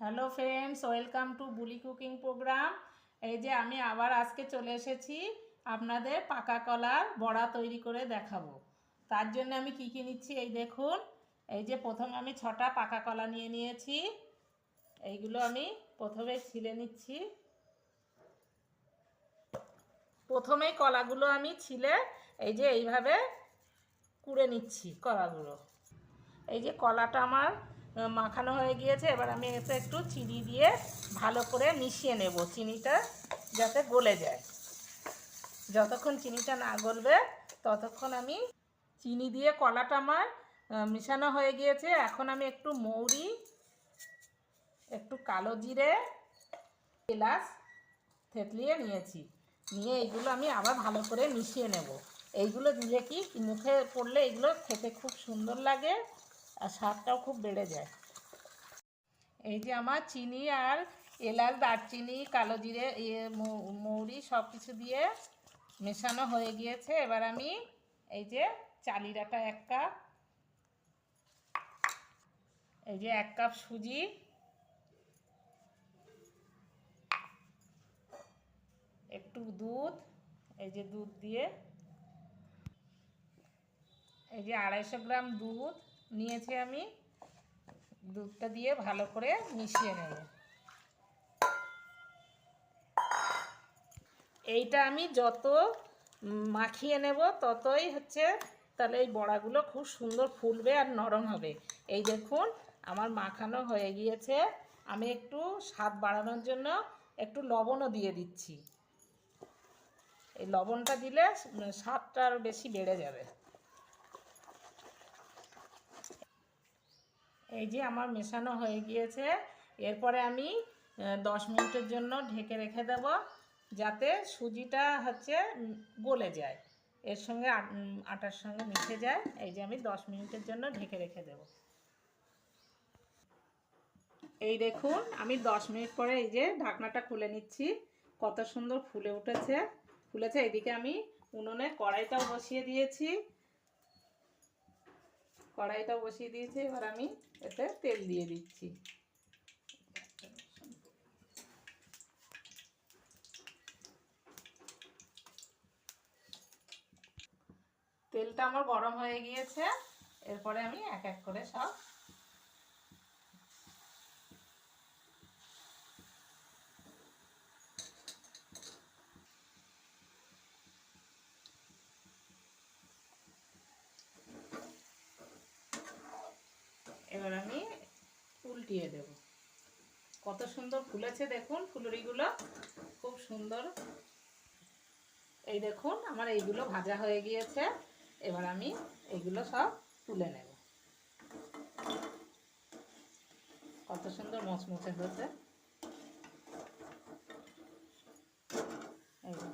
Hello friends, welcome to বুলি cooking programme. এই যে আমি আবার আজকে চলে এসেছি আপনাদের পাকা কলার বড়া তৈরি করে দেখাবো। তার জন্য আমি কি কি নিচ্ছি এই দেখুন। এই যে প্রথমে আমি ছটা পাকা কলা নিয়ে নিয়েছি। এইগুলো আমি প্রথমে ছিলে নিচ্ছি। প্রথমেই কলাগুলো আমি ছিলে এই যে এইভাবে কুড়ে নিচ্ছি কলাগুলো। এই যে কলাটা আমার মাখানো হয়ে গিয়েছে। এবার আমি এতে একটু চিনি দিয়ে ভালো করে মিশিয়ে নেব। চিনিটা যাতে গলে যায়। যতক্ষণ চিনিটা না গলবে, ততক্ষণ আমি চিনি দিয়ে কলাটা আমার মিশানো হয়ে গিয়েছে। এখন আমি একটু মৌরি, একটু কালো জিরে, এলাচ থেতলিয়ে নিয়েছি। নিয়ে এইগুলো আমি আবার ভালো করে মিশিয়ে নেব। এইগুলো দিলে কি মুখে পড়লে এগুলো খেতে খুব সুন্দর লাগে। আর স্বাদটাও খুব বেড়ে যায়। এই যে আমার চিনি আর এলাচ, দারচিনি, কালো জিরে ইয়ে মৌরি সব কিছু দিয়ে মেশানো হয়ে গিয়েছে। এবার আমি এই যে চালিরাটা এক কাপ, এই যে এক কাপ সুজি, একটু দুধ, এই যে দুধ দিয়ে, এই যে আড়াইশো গ্রাম দুধ নিয়েছি আমি দুধটা দিয়ে ভালো করে মিশিয়ে নেব। এইটা আমি যত মাখিয়ে নেব ততই হচ্ছে তাহলে এই বড়াগুলো খুব সুন্দর ফুলবে আর নরম হবে। এই দেখুন, আমার মাখানো হয়ে গিয়েছে। আমি একটু স্বাদ বাড়ানোর জন্য একটু লবণও দিয়ে দিচ্ছি। এই লবণটা দিলে স্বাদটা আরও বেশি বেড়ে যাবে। এই যে আমার মেশানো হয়ে গিয়েছে। এরপরে আমি দশ মিনিটের জন্য ঢেকে রেখে দেব যাতে সুজিটা হচ্ছে গলে যায়। এর সঙ্গে আট- আটার সঙ্গে মিশে যায়। এই যে আমি দশ মিনিটের জন্য ঢেকে রেখে দেব। এই দেখুন, আমি দশ মিনিট পরে এই যে ঢাকনাটা খুলে নিচ্ছি। কত সুন্দর ফুলে উঠেছে। ফুলেছে, এদিকে আমি উনুনে কড়াইটাও বসিয়ে দিয়েছি। কড়াইটাও বসিয়ে দিয়েছি, এবার আমি এতে তেল দিয়ে দিচ্ছি। তেলটা আমার গরম হয়ে গিয়েছে, এরপরে আমি এক এক করে সব এবার আমি উল্টিয়ে দেব। কত সুন্দর ফুলেছে দেখুন, ফুলুরিগুলো খুব সুন্দর। এই দেখুন, আমার এইগুলো ভাজা হয়ে গিয়েছে। এবার আমি এগুলো সব তুলে নেব। কত সুন্দর মচমচে হয়েছে এই যে।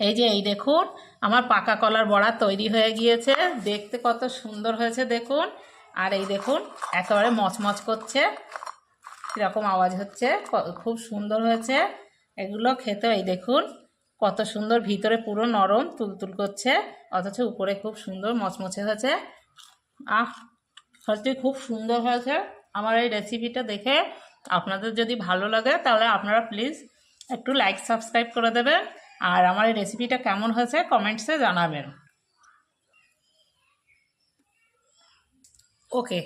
এই যে এই দেখুন, আমার পাকা কলার বড়া তৈরি হয়ে গিয়েছে। দেখতে কত সুন্দর হয়েছে, দেখুন। আর এই দেখুন, একেবারে মচমচ করছে। কীরকম আওয়াজ হচ্ছে খুব সুন্দর হয়েছে। এগুলো খেতে, এই দেখুন, কত সুন্দর। ভিতরে পুরো নরম তুলতুল করছে, অথচ উপরে খুব সুন্দর মচমচে হয়েছে। আহ, সত্যি খুব সুন্দর হয়েছে। আমার এই রেসিপিটা দেখে আপনাদের যদি ভালো লাগে, তাহলে আপনারা প্লিজ একটু লাইক সাবস্ক্রাইব করে দেবেন। আর আমার এই রেসিপিটা কেমন হয়েছে কমেন্টসে জানাবেন। ওকে